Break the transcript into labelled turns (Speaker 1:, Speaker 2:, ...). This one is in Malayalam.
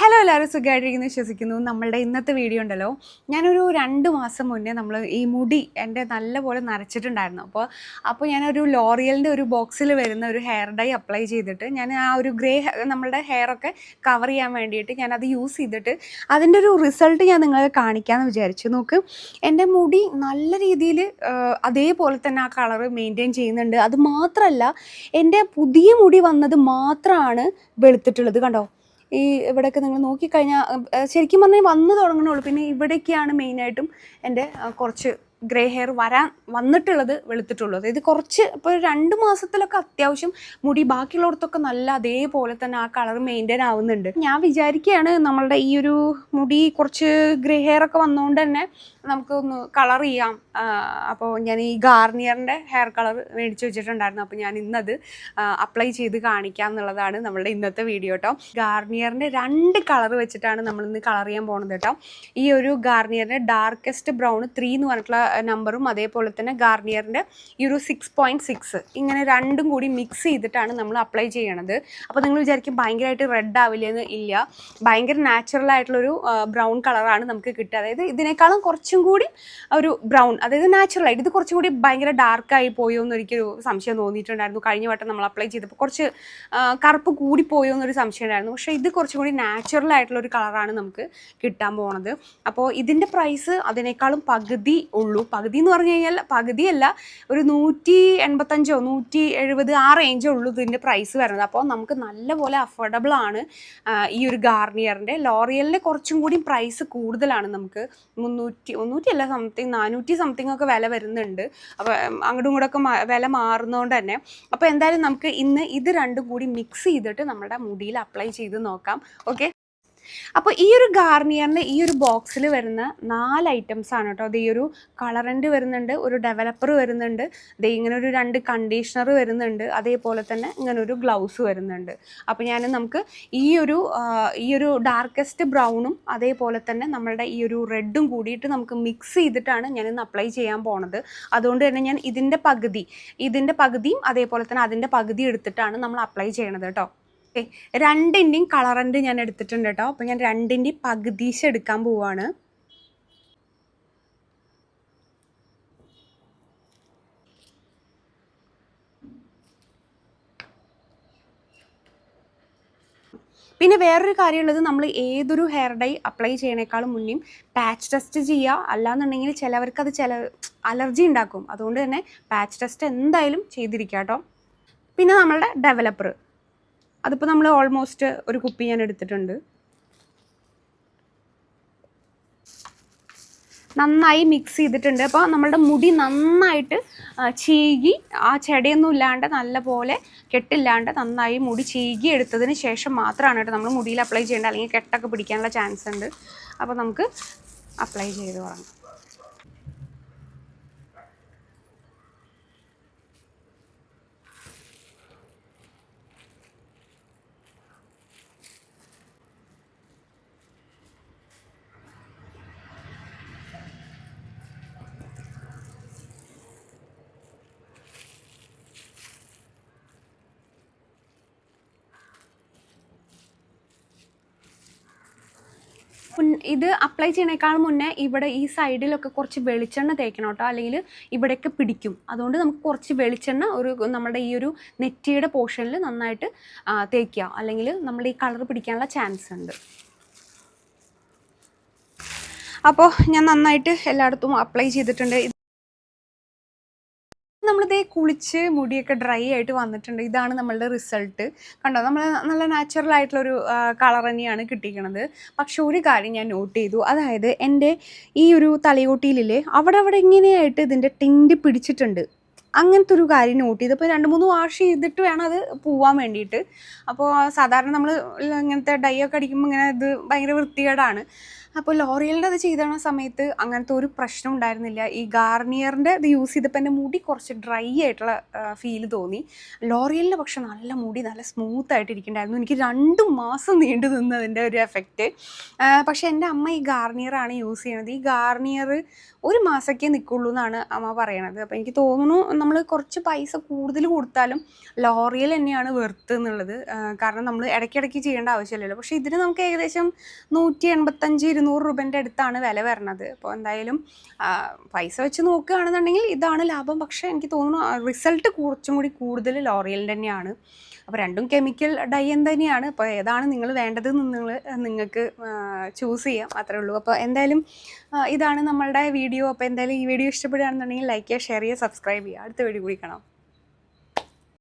Speaker 1: ഹലോ എല്ലാവരും സുഖമായിട്ടിരിക്കുന്നു വിശ്വസിക്കുന്നു. നമ്മളുടെ ഇന്നത്തെ വീഡിയോ ഉണ്ടല്ലോ. ഞാനൊരു രണ്ട് മാസം മുന്നേ നമ്മൾ ഈ മുടി എന്റെ നല്ലപോലെ നരച്ചിട്ടുണ്ടായിരുന്നു. അപ്പോൾ അപ്പോൾ ഞാനൊരു ലോറിയലിന്റെ ഒരു ബോക്സിൽ വരുന്ന ഒരു ഹെയർ ഡൈ അപ്ലൈ ചെയ്തിട്ട് ഞാൻ ആ ഒരു ഗ്രേ നമ്മളുടെ ഹെയറൊക്കെ കവർ ചെയ്യാൻ വേണ്ടിയിട്ട് ഞാനത് യൂസ് ചെയ്തിട്ട് അതിന്റെ ഒരു റിസൾട്ട് ഞാൻ നിങ്ങളെ കാണിക്കാമെന്ന് വിചാരിച്ചു. നോക്ക് എന്റെ മുടി നല്ല രീതിയിൽ അതേപോലെ തന്നെ ആ കളർ മെയിന്റെയിൻ ചെയ്യുന്നുണ്ട്. അത് മാത്രമല്ല എന്റെ പുതിയ മുടി വന്നത് മാത്രമാണ് വെളുത്തിട്ടുള്ളത് കണ്ടോ? ഈ ഇവിടെയൊക്കെ നിങ്ങൾ നോക്കിക്കഴിഞ്ഞാൽ ശരിക്കും പറഞ്ഞാൽ വന്നു തുടങ്ങണുള്ളൂ പിന്നെ ഇവിടേക്കാണ് മെയിനായിട്ടും എന്റെ കുറച്ച് ഗ്രേ ഹെയർ വരാൻ വന്നിട്ടുള്ളത് വെളുത്തിട്ടുള്ളൂ. അതായത് കുറച്ച് ഇപ്പോൾ രണ്ട് മാസത്തിലൊക്കെ അത്യാവശ്യം മുടി ബാക്കിയുള്ളിടത്തൊക്കെ നല്ല അതേപോലെ തന്നെ ആ കളർ മെയിന്റെയിൻ ആവുന്നുണ്ട്. ഞാൻ വിചാരിക്കുകയാണ് നമ്മളുടെ ഈ ഒരു മുടി കുറച്ച് ഗ്രേ ഹെയർ ഒക്കെ വന്നുകൊണ്ട് തന്നെ നമുക്കൊന്ന് കളർ ചെയ്യാം. അപ്പോൾ ഞാൻ ഈ ഗാർണിയറിന്റെ ഹെയർ കളർ മേടിച്ച് വെച്ചിട്ടുണ്ടായിരുന്നു. അപ്പോൾ ഞാൻ ഇന്നത് അപ്ലൈ ചെയ്ത് കാണിക്കാം എന്നുള്ളതാണ് നമ്മളുടെ ഇന്നത്തെ വീഡിയോ കേട്ടോ ഗാർണിയറിന്റെ രണ്ട് കളർ വെച്ചിട്ടാണ് നമ്മളിന്ന് കളർ ചെയ്യാൻ പോകുന്നത് കേട്ടോ ഈ ഒരു ഗാർണിയറിന്റെ ഡാർക്കസ്റ്റ് ബ്രൗൺ ത്രീ എന്ന് പറഞ്ഞിട്ടുള്ള നമ്പറും അതേപോലെ തന്നെ ഗാർണിയറിന്റെ ഈ ഒരു സിക്സ് പോയിന്റ് സിക്സ് ഇങ്ങനെ രണ്ടും കൂടി മിക്സ് ചെയ്തിട്ടാണ് നമ്മൾ അപ്ലൈ ചെയ്യണത്. അപ്പോൾ നിങ്ങൾ വിചാരിക്കും ഭയങ്കരമായിട്ട് റെഡ് ആവില്ലെന്ന് ഇല്ല. ഭയങ്കര നാച്ചുറൽ ആയിട്ടുള്ളൊരു ബ്രൗൺ കളറാണ് നമുക്ക് കിട്ടുക. അതായത് ഇതിനേക്കാളും കുറച്ചും കൂടി ഒരു ബ്രൗൺ അതായത് നാച്ചുറൽ ആയിട്ട് ഇത് കുറച്ചും കൂടി ഭയങ്കര ഡാർക്കായി പോയോ എന്നൊരിക്കലും സംശയം തോന്നിയിട്ടുണ്ടായിരുന്നു. കഴിഞ്ഞ വട്ടം നമ്മൾ അപ്ലൈ ചെയ്തപ്പോൾ കുറച്ച് കറുപ്പ് കൂടി പോയോ എന്നൊരു സംശയം ഉണ്ടായിരുന്നു. പക്ഷേ ഇത് കുറച്ചും കൂടി നാച്ചുറൽ ആയിട്ടുള്ള ഒരു കളറാണ് നമുക്ക് കിട്ടാൻ പോണത്. അപ്പോൾ ഇതിന്റെ പ്രൈസ് അതിനേക്കാളും പകുതി ഉള്ളൂ. പകുതി എന്ന് പറഞ്ഞു കഴിഞ്ഞാൽ പകുതിയല്ല ഒരു നൂറ്റി എൺപത്തഞ്ചോ നൂറ്റി എഴുപത് ആ റേഞ്ചേ ഉള്ളൂ ഇതിന്റെ പ്രൈസ് വരുന്നത്. അപ്പോൾ നമുക്ക് നല്ലപോലെ അഫോർഡബിൾ ആണ് ഈ ഒരു ഗാർണിയറിന്റെ ലോറിയലിന്റെ കുറച്ചും കൂടി പ്രൈസ് കൂടുതലാണ് നമുക്ക്. മുന്നൂറ്റി മുന്നൂറ്റി അല്ല സംതിങ് നാനൂറ്റി സംതിങ് ഒക്കെ വില വരുന്നുണ്ട്. അപ്പോൾ അങ്ങോട്ടും ഇങ്ങോട്ടൊക്കെ വില മാറുന്നതുകൊണ്ട് തന്നെ. അപ്പോൾ എന്തായാലും നമുക്ക് ഇന്ന് ഇത് രണ്ടും കൂടി മിക്സ് ചെയ്തിട്ട് നമ്മുടെ മുടിയിൽ അപ്ലൈ ചെയ്ത് നോക്കാം. ഓക്കെ അപ്പോൾ ഈ ഒരു ഗാർണിയറിന്റെ ഈ ഒരു ബോക്സിൽ വരുന്ന നാല് ഐറ്റംസ് ആണ് കേട്ടോ. അത് ഈ ഒരു കളറന്റ് വരുന്നുണ്ട് ഒരു ഡെവലപ്പർ വരുന്നുണ്ട് ദേ ഇങ്ങനെ ഒരു രണ്ട് കണ്ടീഷണർ വരുന്നുണ്ട് അതേപോലെ തന്നെ ഇങ്ങനെ ഒരു ഗ്ലൗസ് വരുന്നുണ്ട്. അപ്പോൾ ഞാൻ നമുക്ക് ഈ ഒരു ഈ ഒരു ഡാർക്കസ്റ്റ് ബ്രൗണും അതേപോലെ തന്നെ നമ്മളുടെ ഈ ഒരു റെഡും കൂടിയിട്ട് നമുക്ക് മിക്സ് ചെയ്തിട്ടാണ് ഞാൻ ഇന്ന് അപ്ലൈ ചെയ്യാൻ പോണത്. അതുകൊണ്ട് തന്നെ ഞാൻ ഇതിന്റെ പകുതി ഇതിന്റെ പകുതിയും അതേപോലെ തന്നെ അതിന്റെ പകുതി എടുത്തിട്ടാണ് നമ്മൾ അപ്ലൈ ചെയ്യണത് കേട്ടോ. ഓക്കെ രണ്ടിന്റെയും കളറന്റ് ഞാൻ എടുത്തിട്ടുണ്ട് കേട്ടോ അപ്പോൾ ഞാൻ രണ്ടിന്റെയും പകുതീശ് എടുക്കാൻ പോവാണ്. പിന്നെ വേറൊരു കാര്യമുള്ളത് നമ്മൾ ഏതൊരു ഹെയർ ഡൈ അപ്ലൈ ചെയ്യണേക്കാളും മുന്നേ പാച്ച് ടെസ്റ്റ് ചെയ്യുക അല്ലാന്നുണ്ടെങ്കിൽ ചിലവർക്ക് അത് ചില അലർജി ഉണ്ടാക്കും. അതുകൊണ്ട് തന്നെ പാച്ച് ടെസ്റ്റ് എന്തായാലും ചെയ്തിരിക്കുക കേട്ടോ പിന്നെ നമ്മളുടെ ഡെവലപ്പർ അതിപ്പോൾ നമ്മൾ ഓൾമോസ്റ്റ് ഒരു കുപ്പി ഞാൻ എടുത്തിട്ടുണ്ട്. നന്നായി മിക്സ് ചെയ്തിട്ടുണ്ട്. അപ്പോൾ നമ്മളുടെ മുടി നന്നായിട്ട് ചീകി ആ ചെടിയൊന്നും ഇല്ലാണ്ട് നല്ലപോലെ കെട്ടില്ലാണ്ട് നന്നായി മുടി ചീകി എടുത്തതിന് ശേഷം മാത്രമാണ് കേട്ടോ നമ്മൾ മുടിയിൽ അപ്ലൈ ചെയ്യേണ്ടത്. അല്ലെങ്കിൽ കെട്ടൊക്കെ പിടിക്കാനുള്ള ചാൻസ് ഉണ്ട്. അപ്പോൾ നമുക്ക് അപ്ലൈ ചെയ്ത് തുടങ്ങാം. ഇത് അപ്ലൈ ചെയ്യണേക്കാൾ മുന്നേ ഇവിടെ ഈ സൈഡിലൊക്കെ കുറച്ച് വെളിച്ചെണ്ണ തേക്കണം കേട്ടോ. അല്ലെങ്കിൽ ഇവിടെയൊക്കെ പിടിക്കും. അതുകൊണ്ട് നമുക്ക് കുറച്ച് വെളിച്ചെണ്ണ ഒരു നമ്മുടെ ഈ ഒരു നെറ്റിയുടെ പോർഷനിൽ നന്നായിട്ട് തേക്കുക. അല്ലെങ്കിൽ നമ്മുടെ ഈ കളർ പിടിക്കാനുള്ള ചാൻസ് ഉണ്ട്. അപ്പോൾ ഞാൻ നന്നായിട്ട് എല്ലായിടത്തും അപ്ലൈ ചെയ്തിട്ടുണ്ട്. നമ്മളിതേ കുളിച്ച് മുടിയൊക്കെ ഡ്രൈ ആയിട്ട് വന്നിട്ടുണ്ട്. ഇതാണ് നമ്മളുടെ റിസൾട്ട്. കണ്ടോ? നമ്മൾ നല്ല നാച്ചുറൽ ആയിട്ടുള്ളൊരു കളർ തന്നെയാണ് കിട്ടിയിരിക്കുന്നത് പക്ഷെ ഒരു കാര്യം ഞാൻ നോട്ട് ചെയ്തു. അതായത് എന്റെ ഈ ഒരു തലയോട്ടിയിലില്ലേ അവിടെ അവിടെ ഇങ്ങനെയായിട്ട് ഇതിന്റെ ടിൻഡ് പിടിച്ചിട്ടുണ്ട്. അങ്ങനത്തെ ഒരു കാര്യം നോട്ട് ചെയ്തു. അപ്പോൾ രണ്ട് മൂന്ന് വാഷ് ചെയ്തിട്ട് വേണം അത് പോവാൻ വേണ്ടിയിട്ട്. അപ്പോൾ സാധാരണ നമ്മൾ ഇങ്ങനത്തെ ഡൈ ഒക്കെ അടിക്കുമ്പോൾ ഇങ്ങനെ ഇത് ഭയങ്കര വൃത്തികേടാണ്. അപ്പോൾ ലോറിയലിന്റെ അത് ചെയ്ത സമയത്ത് അങ്ങനത്തെ ഒരു പ്രശ്നം ഉണ്ടായിരുന്നില്ല. ഈ ഗാർണിയറിന്റെ ഇത് യൂസ് ചെയ്തപ്പോൾ എന്റെ മുടി കുറച്ച് ഡ്രൈ ആയിട്ടുള്ള ഫീൽ തോന്നി. ലോറിയലിന്റെ പക്ഷെ നല്ല മുടി നല്ല സ്മൂത്ത് ആയിട്ട് ഇരിക്കണ്ടായിരുന്നു എനിക്ക് രണ്ട് മാസം നീണ്ടു നിന്നതിന്റെ ഒരു എഫക്റ്റ് പക്ഷെ എന്റെ അമ്മ ഈ ഗാർണിയറാണ് യൂസ് ചെയ്യുന്നത്. ഈ ഗാർണിയർ ഒരു മാസമൊക്കെ നിൽക്കുള്ളൂ എന്നാണ് അമ്മ പറയണത്. അപ്പോൾ എനിക്ക് തോന്നുന്നു നമ്മൾ കുറച്ച് പൈസ കൂടുതൽ കൊടുത്താലും ലോറിയൽ തന്നെയാണ് വെർത്ത് എന്നുള്ളത്. കാരണം നമ്മൾ ഇടയ്ക്കിടയ്ക്ക് ചെയ്യേണ്ട ആവശ്യമില്ലല്ലോ. പക്ഷേ ഇതിന് നമുക്ക് ഏകദേശം നൂറ്റി എൺപത്തഞ്ച് ഇരുന്നൂറ് രൂപേന്റെ അടുത്താണ് വില വരുന്നത് അപ്പോൾ എന്തായാലും പൈസ വെച്ച് നോക്കുകയാണെന്നുണ്ടെങ്കിൽ ഇതാണ് ലാഭം. പക്ഷേ എനിക്ക് തോന്നുന്നു റിസൾട്ട് കുറച്ചും കൂടി കൂടുതൽ ലോറിയലിന്റെ തന്നെയാണ്. അപ്പോൾ രണ്ടും കെമിക്കൽ ഡൈ തന്നെയാണ്. അപ്പോൾ ഏതാണ് നിങ്ങൾ വേണ്ടത് നിങ്ങൾ നിങ്ങൾക്ക് ചൂസ് ചെയ്യാം. അത്രേ ഉള്ളൂ. അപ്പോൾ എന്തായാലും ഇതാണ് നമ്മളുടെ വീഡിയോ. അപ്പോൾ എന്തായാലും ഈ വീഡിയോ ഇഷ്ടപ്പെടുകയാണെന്നുണ്ടെങ്കിൽ ലൈക്ക് ചെയ്യുക ഷെയർ ചെയ്യുക സബ്സ്ക്രൈബ് ചെയ്യുക. അടുത്ത വീഡിയോ കൂടി കാണാം.